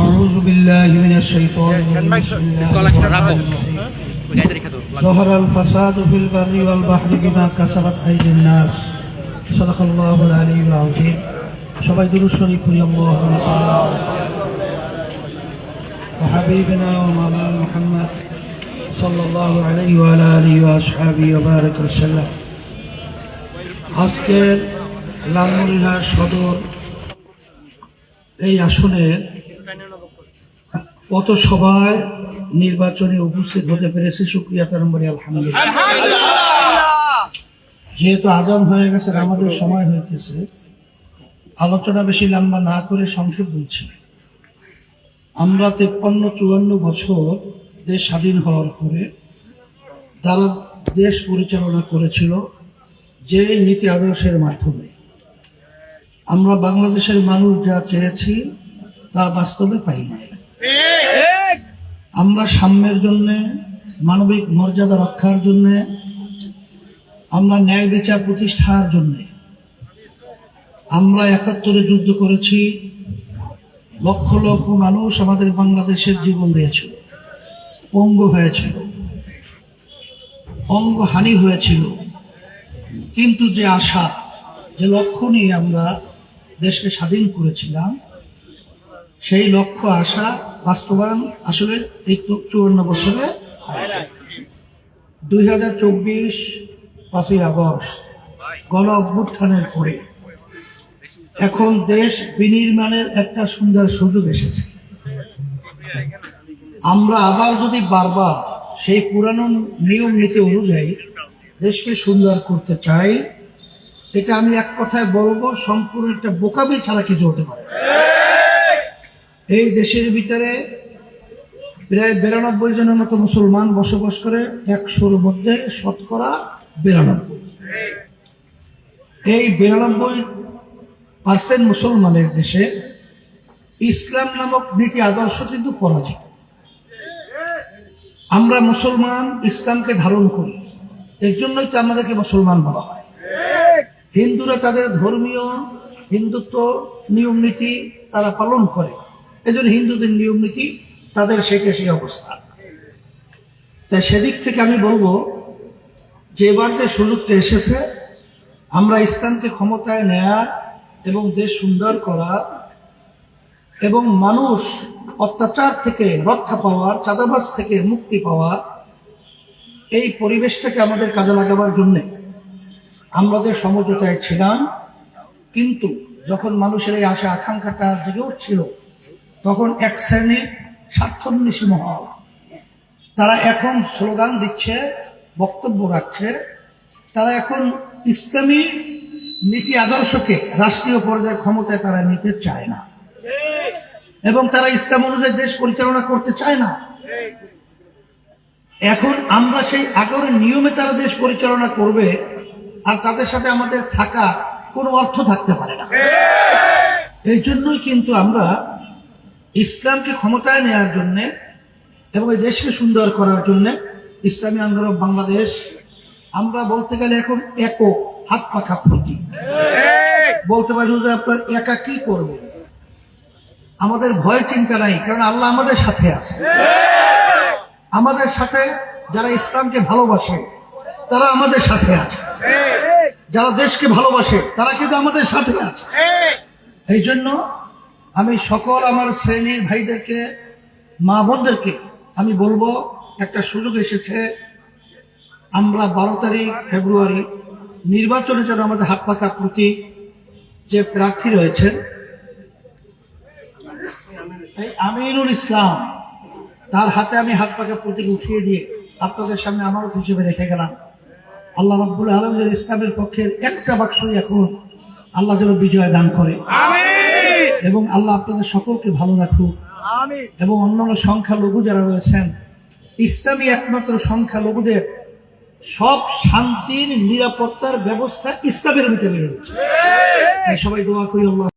أعوذ بالله من الشيطان الرجيم بسم الله Tolak kita الرحمن rapo. الرحيم Bigay dari kato. ظهر الفساد في البر والبحر بما كسبت أيدي الناس صدق الله العلي العظيم সবাই দুরুদ শরীফ পড়ি আল্লাহুম্মা সাল্লি আলা وحبيبنا ومولانا محمد صلى الله عليه وعلى آله وأصحابه وبارك وسلم আজকের লালমনিরহাট সদর। এই আসনে কত সভায় নির্বাচনে উপস্থিত হতে পেরেছি? সুক্রিয়া তারম্বরী আলহামদুলিল্লাহ। যেহেতু আজান হয়ে গেছে আমাদের সময় হইতেছে। আলোচনা বেশি লম্বা না করে সংক্ষেপ বলছি। আমরা তেপ্পান্ন চুয়ান্ন বছর দেশ স্বাধীন হওয়ার পরে তারা দেশ পরিচালনা করেছিল যে নীতি আদর্শের মাধ্যমে। আমরা বাংলাদেশের মানুষ যা চেয়েছি তা বাস্তবে পাই নাই। আমরা সাম্যের জন্য মানবিক মর্যাদা রক্ষার জন্য আমরা ন্যায় বিচার প্রতিষ্ঠার জন্য আমরা একাত্তরে যুদ্ধ করেছি লক্ষ লক্ষ মানুষ আমাদের বাংলাদেশের জীবন দিয়েছিল অঙ্গ হয়েছিল অঙ্গহানি হয়েছিল। কিন্তু যে আশা যে লক্ষ্য নিয়ে আমরা দেশকে স্বাধীন করেছিলাম, সেই লক্ষ্য, আশা, বাস্তবায়ন আসলে এই চুয়ান্ন বছরে দুই হাজার চব্বিশ পাঁচই আগস্ট, গণ অভ্যুত্থানের পরে এখন দেশ বিনির্মাণের একটা সুন্দর সুযোগ এসেছে। আমরা আবার যদি বারবার সেই পুরানো নিয়ম, নীতি অনুযায়ী দেশকে সুন্দর করতে চাই এটা আমি এক কথায় বলব, সম্পূর্ণ একটা বোকামি ছাড়া কিছু হতে পারে এই দেশের ভিতরে প্রায় বিরানব্বই জনের মতো মুসলমান বসবাস করে, একশোর মধ্যে শতকরা বিরানব্বই। এই বিরানব্বই পার্সেন্ট মুসলমানের দেশে ইসলাম নামক নীতি আদর্শ কিন্তু পরাজিত। আমরা মুসলমান ইসলামকে ধারণ করি, এর জন্যই তো আমাদেরকে মুসলমান বলা হয়। হিন্দুরা তাদের ধর্মীয় হিন্দুত্ব নিয়ম নীতি তারা পালন করে। এজন্য হিন্দুদের নিয়ম নীতি তাদের সেটা সেই অবস্থা। তাই সেদিক থেকে আমি বলব যে এবার যে সুযোগটা এসেছে, আমরা ইসলামকে ক্ষমতায় নেয়া এবং দেশ সুন্দর করা এবং মানুষ অত্যাচার থেকে রক্ষা পাওয়ার, চাঁদাবাজ থেকে মুক্তি পাওয়া এই পরিবেশটাকে আমাদের কাজে লাগাবার জন্যে আমরা যে সমঝোতায় ছিলাম, কিন্তু যখন মানুষের এই আশা, আকাঙ্ক্ষাটা জেগে উঠছিল, তখন এক শ্রেণির স্বার্থন্বেষী মহল, তারা এখন স্লোগান দিচ্ছে, বক্তব্য রাখছে, তারা এখন ইসলামী নীতি আদর্শকে রাষ্ট্রীয় পর্যায়ে ক্ষমতায় তারা নিতে চায় না। এবং তারা ইসলাম অনুযায়ী দেশ পরিচালনা করতে চায় না। এখন আমরা সেই আগের নিয়মে তারা দেশ পরিচালনা করবে আর তাদের সাথে আমাদের থাকা কোনো অর্থ থাকতে পারে না। এই জন্যই কিন্তু আমরা ইসলামকে ক্ষমতায় নেওয়ার জন্য এবং এই দেশকে সুন্দর করার জন্য ইসলামী আন্দোলন বাংলাদেশ, আমরা বলতে গেলে এখন একক হাত পাখা প্রতি। বলতে পারি আপনার একা কি করবে? আমাদের ভয় চিন্তা নাই, কারণ আল্লাহ আমাদের সাথে আছে। আমাদের সাথে যারা ইসলামকে ভালোবাসে তারা আমাদের সাথে আছে। যারা দেশকে ভালোবাসে, তারা কিন্তু আমাদের সাথে আছে। এই জন্য আমি সকল আমার শ্রেণির ভাইদেরকে, মা বোনদেরকে, আমি বলব, একটা সুযোগ এসেছে। আমরা বারো তারিখ ফেব্রুয়ারি নির্বাচনে যেন আমাদের হাত পাকা প্রতি যে প্রার্থী রয়েছে এই আমিনুল ইসলাম, তার হাতে আমি হাত পাকা প্রতীক উঠিয়ে দিয়ে আপনাদের সামনে আমানত হিসেবে রেখে গেলাম। আল্লাহ রব্বুল আলম যেন ইসলামের পক্ষের একটা বাক্সই এখন আল্লাহ যেন বিজয় দান করে। এবং আল্লাহ আপনাদের সকলকে ভালো রাখুক। এবং অন্যান্য সংখ্যালঘু যারা রয়েছেন ইসলামী একমাত্র সংখ্যালঘুদের সব শান্তির নিরাপত্তার ব্যবস্থা ইসলামের ভিতরে রয়েছে। সবাই দোয়া করি আল্লাহ।